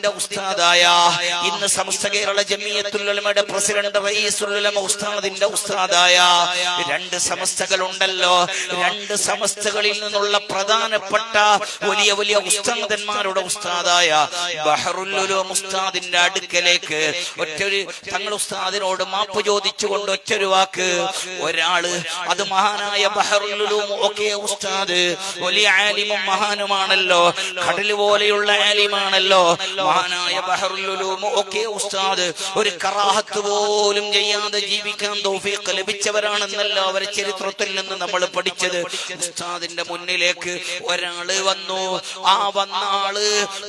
ന്റെ ഉസ്താദായ ഇന്ന് സമസ്ത കേരള ജമിയത്തുലമയുടെ പ്രസിഡന്റ് റയീസുലമ ഉസ്താദിന്റെ ഉസ്താദായ. രണ്ട് സമസ്തകളുണ്ടല്ലോ. രണ്ട് സമസ്തകളിൽ നിന്നുള്ള പ്രധാനപ്പെട്ട വലിയ വലിയ ഉസ്താദന്മാരുടെ ഉസ്താദായ ബഹറുല്ലുലും ഉസ്താദിന്റെ അടുക്കലേക്ക് ഒറ്റൊരു തങ്ങൾ ഉസ്താദിനോട് മാപ്പ് ചോദിച്ചുകൊണ്ട് ഒറ്റൊരു വാക്ക്. ഒരാൾ അത് മഹാനായ ബഹറുല്ലുലും ഒക്കെ ഉസ്താദ് വലിയ ആലിമും മഹാനുമാണല്ലോ. കടൽ പോലെയുള്ള ആലിമാണല്ലോ. മഹാനായ ബഹറുലുലൂം ഒക്കെ ഉസ്താദ് ഒരു കറാഹത്ത് പോലും ചെയ്യാതെ ജീവിക്കാൻ തൗഫീഖ് ലഭിച്ചവരാണെന്നല്ല അവരെ ചരിത്രത്തിൽ നിന്ന് നമ്മൾ പഠിച്ചത്. ഉസ്താദിന്റെ മുന്നിലേക്ക് ഒരാൾ വന്നു. ആ വന്ന ആൾ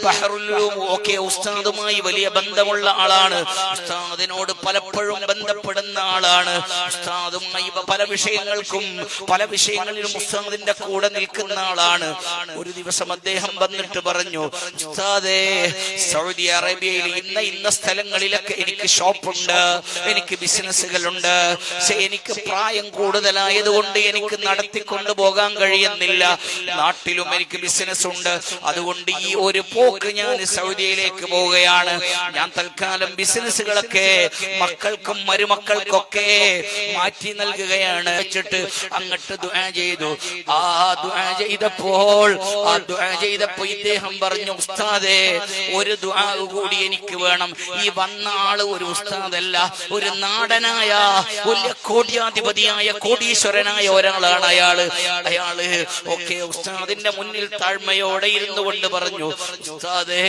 ബഹറുലുലൂം ഒക്കെ ഉസ്താദുമായി വലിയ ബന്ധമുള്ള ആളാണ്. ഉസ്താദിനോട് പലപ്പോഴും ബന്ധപ്പെടുന്ന ആളാണ്. ഉസ്താദുമായി പല വിഷയങ്ങൾക്കും പല വിഷയങ്ങളിലും ഉസ്താദിന്റെ കൂടെ നിൽക്കുന്ന ആളാണ്. ഒരു ദിവസം അദ്ദേഹം വന്നിട്ട് പറഞ്ഞു ഉസ്താദേ സൗദി അറേബ്യയിൽ ഇന്ന ഇന്ന സ്ഥലങ്ങളിലൊക്കെ എനിക്ക് ഷോപ്പുണ്ട് എനിക്ക് ബിസിനസ്സുകളുണ്ട്. എനിക്ക് പ്രായം കൂടുതലായതുകൊണ്ട് എനിക്ക് നടത്തിക്കൊണ്ടു പോകാൻ കഴിയുന്നില്ല. നാട്ടിലും എനിക്ക് ബിസിനസ് ഉണ്ട് അതുകൊണ്ട് ഈ ഒരു പോക്ക് ഞാൻ സൗദിയിലേക്ക് പോവുകയാണ്. ഞാൻ തൽക്കാലം ബിസിനസ്സുകളൊക്കെ മക്കൾക്കും മരുമക്കൾക്കൊക്കെ മാറ്റി നൽകുകയാണ്. വെച്ചിട്ട് അങ്ങോട്ട് ദുആ ചെയ്തു. ആ ദുആ ചെയ്തപ്പോൾ ആ ദുആ ചെയ്തപ്പോ ഇദ്ദേഹം പറഞ്ഞു ഉസ്താദേ ഒരു ദുആ കൂടി എനിക്ക് വേണം. ഈ വന്ന ആൾ ഒരു ഉസ്താദല്ല ഒരു നാടനായ വലിയ കോടിയാധിപതിയായ കോടീശ്വരനായ ഒരാളാണ് അയാൾ. അയാൾ ഒക്കെ ഉസ്താദിന്റെ മുന്നിൽ താഴ്മയോടെ ഇരുന്നു കൊണ്ട് പറഞ്ഞു ഉസ്താദേ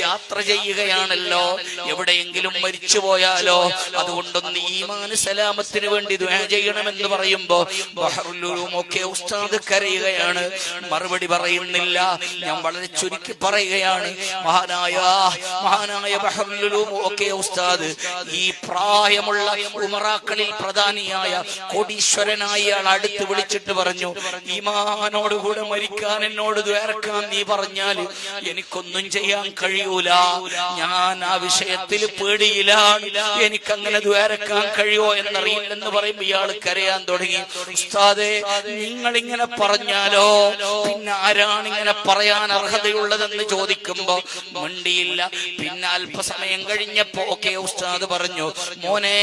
യാത്ര ചെയ്യുകയാണല്ലോ. എവിടെയെങ്കിലും മരിച്ചു പോയാലോ? അതുകൊണ്ടൊന്ന് ഈ സലാമത്തിന് വേണ്ടി ദുആ ചെയ്യണമെന്ന് പറയുമ്പോ ഒക്കെ ഉസ്താദ് കരയുകയാണ്. മറുപടി പറയുന്നില്ല. ഞാൻ വളരെ ചുരുക്കി പറയുകയാണ്. മഹാനായ മഹാനായ ഒക്കെ ഉസ്താദ്. ഈ പ്രായമുള്ള ഉമറാക്കളിൽ പ്രധാനിയായ കോടീശ്വരനായ ആൾ അടുത്ത് വിളിച്ചിട്ട് പറഞ്ഞു ഈമാനോടുകൂടെ മരിക്കാൻ എന്നോട് ദ്വേർക്കാൻ നീ പറഞ്ഞാൽ എനിക്കൊന്നും ചെയ്യാൻ കഴിയൂല. ഞാൻ ആ വിഷയത്തിൽ പേടിയിലാണ്. എനിക്കങ്ങനെ ദ്വേരക്കാൻ കഴിയോ എന്നറിയില്ലെന്ന് പറയുമ്പോ ഇയാൾ കരയാൻ തുടങ്ങി. ഉസ്താദെ നിങ്ങൾ ഇങ്ങനെ പറഞ്ഞാലോ? പിന്നെ ആരാണ് ഇങ്ങനെ പറയാൻ അർഹതയുള്ളതെന്ന് ചോദിക്കുമ്പോ മിണ്ടിയില്ല. പിന്നെ അല്പസമയം കഴിഞ്ഞപ്പോ ഒക്കെ ഉസ്താദ് പറഞ്ഞു മോനെ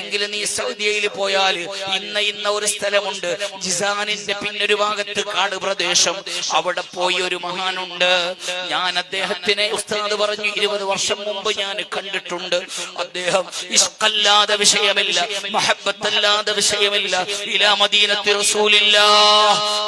എങ്കിലും നീ സൗദിയയിൽ പോയാൽ ഇന്ന ഇന്ന ഒരു സ്ഥലമുണ്ട്. ജിസാനിന്റെ പിന്നൊരു ഭാഗത്ത് കാട് പ്രദേശം. അവിടെ പോയി ഒരു മഹാനുണ്ട്. ഞാൻ അദ്ദേഹത്തിനെ ഉസ്താദ് പറഞ്ഞു ഇരുപത് വർഷം മുമ്പ് ഞാൻ കണ്ടിട്ടുണ്ട്. അദ്ദേഹം ഇഷ്കല്ലാതെ വിഷയമില്ല മഹബത്തല്ലാതെ വിഷയമില്ല ഇലാമദീനത്തിൽ റസൂലില്ല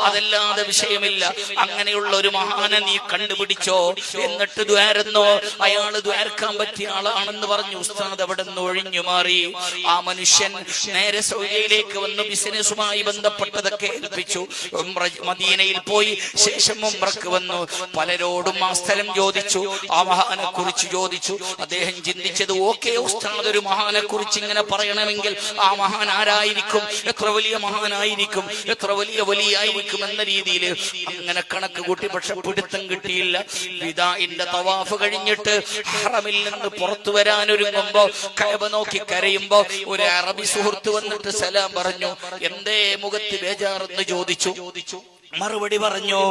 അതല്ലാതെ വിഷയമില്ല. അങ്ങനെയുള്ള ഒരു മഹാനെ നീ കണ്ടുപിടിച്ചോ? എന്നിട്ട് ദ്വാരന്നോ. അയാൾ ദ്വാരക്കാൻ പറ്റിയ ആളാണെന്ന് പറഞ്ഞു. ഉസ്താദ് അവിടെ നിന്ന് ഒഴിഞ്ഞു മാറി. ആ മനുഷ്യൻ നേരെ സൗദിയിലേക്ക് വന്ന് ബിസിനസ്സുമായി ബന്ധപ്പെട്ടതൊക്കെ ഏൽപ്പിച്ചു. മദീനയിൽ പോയി ശേഷം ഉംറക്ക് വന്നു. പലരോടും ആ സ്ഥലം ചോദിച്ചു. ആ മഹാനെ കുറിച്ച് ചോദിച്ചു. അദ്ദേഹം ചിന്തിച്ചത് ഓക്കെ ഉസ്താദ് ഒരു മഹാനെ കുറിച്ച് ഇങ്ങനെ പറയണമെങ്കിൽ ആ മഹാൻ ആരായിരിക്കും? എത്ര വലിയ മഹാനായിരിക്കും? എത്ര വലിയ വലിയായിരിക്കും? എന്ന രീതിയിൽ അങ്ങനെ കണക്ക് കൂട്ടി. പക്ഷെ പിടുത്തം കിട്ടിയില്ല. വിദാഇന്റെ തവാഫ് കഴിഞ്ഞിട്ട് ഹറമിൽ നിന്ന് പുറത്തു വരാൻ ഒരുങ്ങുമ്പോ കഅബ നോക്കി കരയുമ്പോ ഒരു അറബി സുഹൃത്ത് വന്നിട്ട് സലാം പറഞ്ഞു എന്തേ മുഖത്ത് ബേജാറെന്ന് ചോദിച്ചു? മറുപടി പറഞ്ഞു?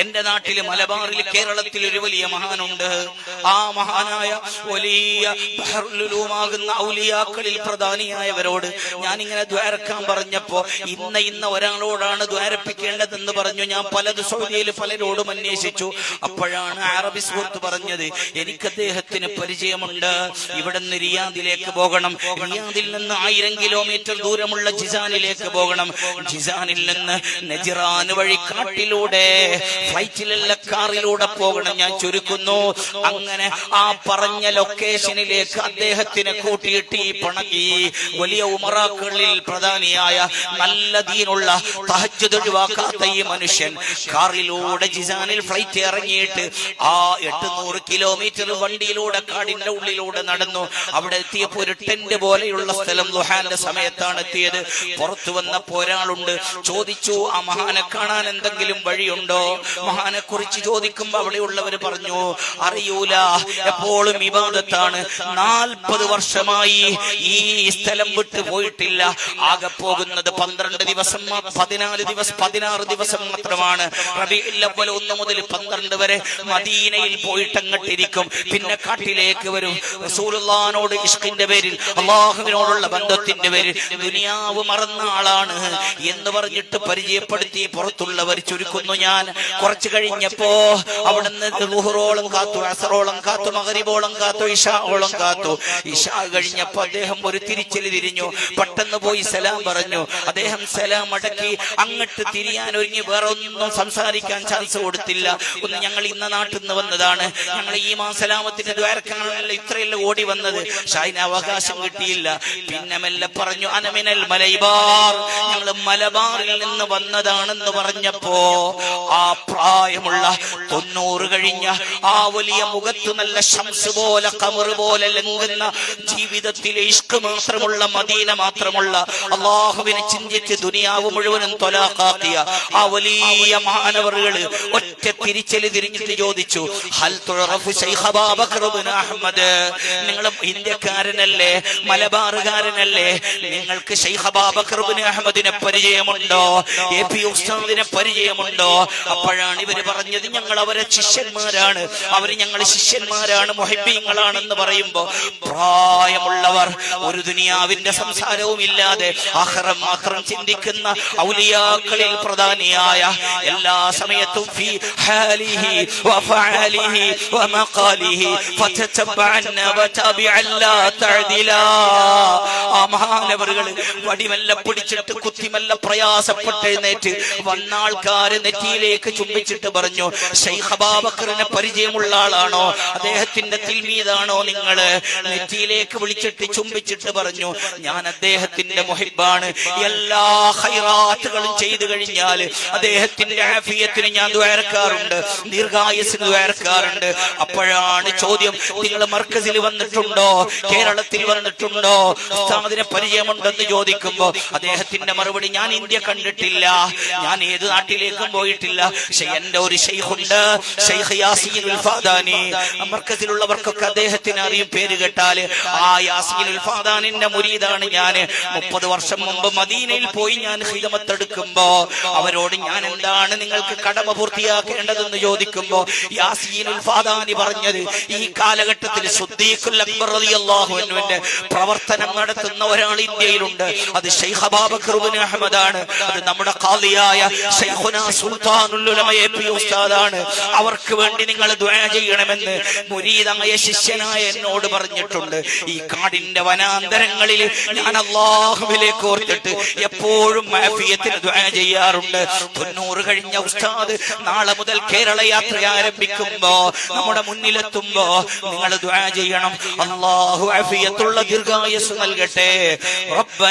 എന്റെ നാട്ടിൽ മലബാറിൽ കേരളത്തിൽ ഒരു വലിയ മഹാനുണ്ട്. ആ മഹാനായ വലിയ ബഹറുലുമാകുന്ന ഔലിയാക്കളിൽ പ്രധാനിയായവരോട് ഞാൻ ഇങ്ങനെ ദ്വാരക്കാൻ പറഞ്ഞപ്പോ ഇന്ന ഇന്ന ഒരാളോടാണ് ദ്വാരപ്പിക്കേണ്ടതെന്ന് പറഞ്ഞു. ഞാൻ പലത് സൗദിയിൽ പലരോടും അന്വേഷിച്ചു. അപ്പോഴാണ് അറബി സുഹൃത്ത് പറഞ്ഞത് എനിക്ക് അദ്ദേഹത്തിന് പരിചയമുണ്ട്. ഇവിടെ നിന്ന് റിയാദിലേക്ക് പോകണം. റിയാദിൽ നിന്ന് ആയിരം കിലോമീറ്റർ ദൂരമുള്ള ജിസാനിലേക്ക് പോകണം. ജിസാനിൽ നിന്ന് നജിറാൻ വഴി കാട്ടിലൂടെ ഫ്ലൈറ്റിലല്ല കാറിലൂടെ പോകണം ഞാൻ ചുരുക്കുന്നു. അങ്ങനെ ആ പറഞ്ഞ ലൊക്കേഷനിലേക്ക് അദ്ദേഹത്തിനെ കൂട്ടിയിട്ട് ഈ പണ വലിയ ഉമറാക്കളിൽ പ്രധാനിയായ നല്ല ദീനുള്ള തഹജ്ജുദ് ഒഴിവാക്കാത്ത ഈ മനുഷ്യൻ കാറിലൂടെ ജിസാനിൽ ഫ്ലൈറ്റ് ഇറങ്ങിയിട്ട് ആ എട്ടുനൂറ് കിലോമീറ്റർ വണ്ടിയിലൂടെ കാടിന്റെ ഉള്ളിലൂടെ നടന്നു. അവിടെ എത്തിയപ്പോ ഒരു ടെന്റ് പോലെയുള്ള സ്ഥലം ദുഹാന്റെ സമയത്താണ് എത്തിയത്. പുറത്തു വന്നപ്പോ ഒരാളുണ്ട്. ചോദിച്ചു ആ മഹാനെ കാണാൻ എന്തെങ്കിലും വഴിയുണ്ടോ? മഹാനെ കുറിച്ച് ചോദിക്കുമ്പോ അവിടെയുള്ളവർ പറഞ്ഞു അറിയൂല എപ്പോഴും വിവാദത്താണ് നാൽപ്പത് വർഷമായി ഈ സ്ഥലം വിട്ടു പോയിട്ടില്ല. ആകെ പോകുന്നത് പന്ത്രണ്ട് ദിവസം പതിനാല് ദിവസം പതിനാറ് ദിവസം മാത്രമാണ്. റബീഉൽ അവ്വൽ ഒന്ന് മുതൽ പന്ത്രണ്ട് വരെ മദീനയിൽ പോയിട്ട് അങ്ങട്ടിരിക്കും പിന്നെ കാട്ടിലേക്ക് വരും. റസൂലുള്ളാനോട് ഇഷ്കിന്റെ പേരിൽ അള്ളാഹുവിനോടുള്ള ബന്ധത്തിന്റെ പേരിൽ ദുനിയാവ് മറന്ന ആളാണ് എന്ന് പറഞ്ഞിട്ട് പരിചയപ്പെടുത്തി പുറത്തുള്ളവർ ചുരുക്കുന്നു ഞാൻ. കുറച്ചു കഴിഞ്ഞപ്പോ അവിടുന്ന് റുഹറോളം കാത്തു അസറോളം കാത്തു മകരിബോളം കാത്തു ഇഷാഓളം കാത്തു. ഇഷാ കഴിഞ്ഞപ്പോ അദ്ദേഹം ഒരു തിരിച്ചൽ തിരിഞ്ഞു. പെട്ടെന്ന് പോയി സലാം പറഞ്ഞു. അദ്ദേഹം സലാം അടക്കി അങ്ങട്ട് തിരിയാൻ ഒരുങ്ങി വേറെ ഒന്നും സംസാരിക്കാൻ ചാൻസ് കൊടുത്തില്ല. ഒന്ന് ഞങ്ങൾ ഇന്ന നാട്ടിൽ നിന്ന് വന്നതാണ്. ഞങ്ങൾ ഈ മാസലാമത്തിന്റെ ദ്വാരക്കങ്ങളല്ല ഇത്രയല്ല ഓടി വന്നത്. ഷായിന് അവകാശം കിട്ടിയില്ല. പിന്നെ മെല്ലെ പറഞ്ഞു അനമിനൽ മലൈബാർ ഞങ്ങൾ മലബാറിൽ നിന്ന് വന്നതാണെന്ന് പറഞ്ഞപ്പോ ആ പ്രായമുള്ള തൊണ്ണൂറ് കഴിഞ്ഞ ആ വലിയ മുഖത്ത് നല്ല ശംസ് പോലെ കമറ് പോലെ ലങ്ങുന്ന ജീവിതത്തിലെ ഇഷ്ക് മാത്രമുള്ള മദീന മാത്രമുള്ള അള്ളാഹുവിനെ ചിന്തിച്ച് ദുനിയാവ് മുഴുവനും തൊലാക്കാക്കിയ ആ വലിയ മാനവറുകൾ ഒറ്റ തിരിച്ചൽ തിരിഞ്ഞിട്ട് ചോദിച്ചു ഹൽ അഹ്മദ് നിങ്ങൾ ഇന്ത്യക്കാരനല്ലേ മലബാറുകാരനല്ലേ? നിങ്ങൾക്ക് അഹമ്മദിനെ പരിചയമുണ്ടോ? എ പി ഉസ്താദിനെ പരിചയമുണ്ടോ? അപ്പോഴാണ് ഇവർ പറഞ്ഞത് ഞങ്ങൾ അവരെ ശിഷ്യന്മാരാണ്. അവർ ഞങ്ങൾ ശിഷ്യന്മാരാണ് മൊഹിബീങ്ങളാണെന്ന് പറയുമ്പോ പ്രായമുള്ളവർ ഒരു ദുനിയാവിന്റെ സംസാരവും ഇല്ലാതെ അഹ്റം മാത്രം ചിന്തിക്കുന്ന ഔലിയാക്കളിൽ പ്രധാനിയായ എല്ലാ സമയത്തും ഫീ حاله وفعاله ومقاله فتتبعنا وتابعا لا تعدلا മഹാനവറുകൾ വടിമല്ല പിടിച്ചിട്ട് കുത്തിമല്ല പ്രയാസപ്പെട്ട് എഴുന്നേറ്റ് വന്ന ആൾക്കാര് നെറ്റിയിലേക്ക് ചുംബിച്ചിട്ട് പറഞ്ഞു ഷെയ്ഖ് പരിചയമുള്ള ആളാണോ? അദ്ദേഹത്തിന്റെ തിൽമീതാണോ നിങ്ങൾ? നെറ്റിയിലേക്ക് വിളിച്ചിട്ട് ചുംബിച്ചിട്ട് പറഞ്ഞു ഞാൻ അദ്ദേഹത്തിന്റെ മുഹിബാണ്. എല്ലാ ഹൈറാത്തുകളും ചെയ്തു കഴിഞ്ഞാൽ അദ്ദേഹത്തിന്റെ ആഫിയത്തിന് ഞാൻ ദ്വാരക്കാറുണ്ട് ദീർഘായുസിന് ദ്വാരക്കാറുണ്ട്. അപ്പോഴാണ് ചോദ്യം നിങ്ങൾ മർക്കസിൽ വന്നിട്ടുണ്ടോ? കേരളത്തിൽ വന്നിട്ടുണ്ടോ? ഉസ്താദിനെ പരിചയമുണ്ടെന്ന് ചോദിക്കുമ്പോ അദ്ദേഹത്തിന്റെ മറുപടി ഞാൻ ഇന്ത്യ കണ്ടിട്ടില്ല. ഞാൻ ഏത് നാട്ടിലേക്കും പോയിട്ടില്ല. പക്ഷെ എന്റെ ഒരു ഷെയ്ഖുണ്ട് ഷെയ്ഖ് അദ്ദേഹത്തിന് അറിയും പേര് കേട്ടാൽ. ആ യാസീൻ ഉൽഫാദാനിന്റെ മുരീതാണ് ഞാൻ മുപ്പത് വർഷം മുമ്പ് മദീനയിൽ പോയി ഞാൻ ഹിതമത്തെടുക്കുമ്പോ അവരോട് ഞാൻ എന്താണ് നിങ്ങൾക്ക് കടമ പൂർത്തിയാക്കേണ്ടതെന്ന് ചോദിക്കുമ്പോ യാസീൻ ഉൽഫാദാനി പറഞ്ഞത് ഈ കാലഘട്ടത്തിൽ അക്ബർ പ്രവർത്തനം നടത്തുന്ന ഒരാൾ ഇന്ത്യയിലുണ്ട്. അത് ഷെയ്ഖ് അബൂബക്കർ ഇബ്നു അഹ്മദാണ് അത് നമ്മുടെ ഖാദിയായ ഷെയ്ഖുനാ ഉസ്താദാണ്. അവർക്ക് വേണ്ടി നിങ്ങൾ ചെയ്യണമെന്ന് മുരീദായ ശിഷ്യനായ എന്നോട് പറഞ്ഞിട്ടുണ്ട്. ഈ കാടിന്റെ വനാന്തരങ്ങളിൽ ഞാൻ അള്ളാഹുവിലേക്ക് ഓർത്തിട്ട് എപ്പോഴും മാഫിയത്തിന് ദുആ ചെയ്യാറുണ്ട്. തൊണ്ണൂറ് കഴിഞ്ഞ ഉസ്താദ് നാളെ മുതൽ കേരള യാത്ര ആരംഭിക്കുമ്പോ നമ്മുടെ മുന്നിലെത്തുമ്പോ നിങ്ങൾ ദുആ ചെയ്യണം. അള്ളാഹു ആഫിയത്തുള്ള ദീർഘായുസ് നൽകട്ടെ. ربنا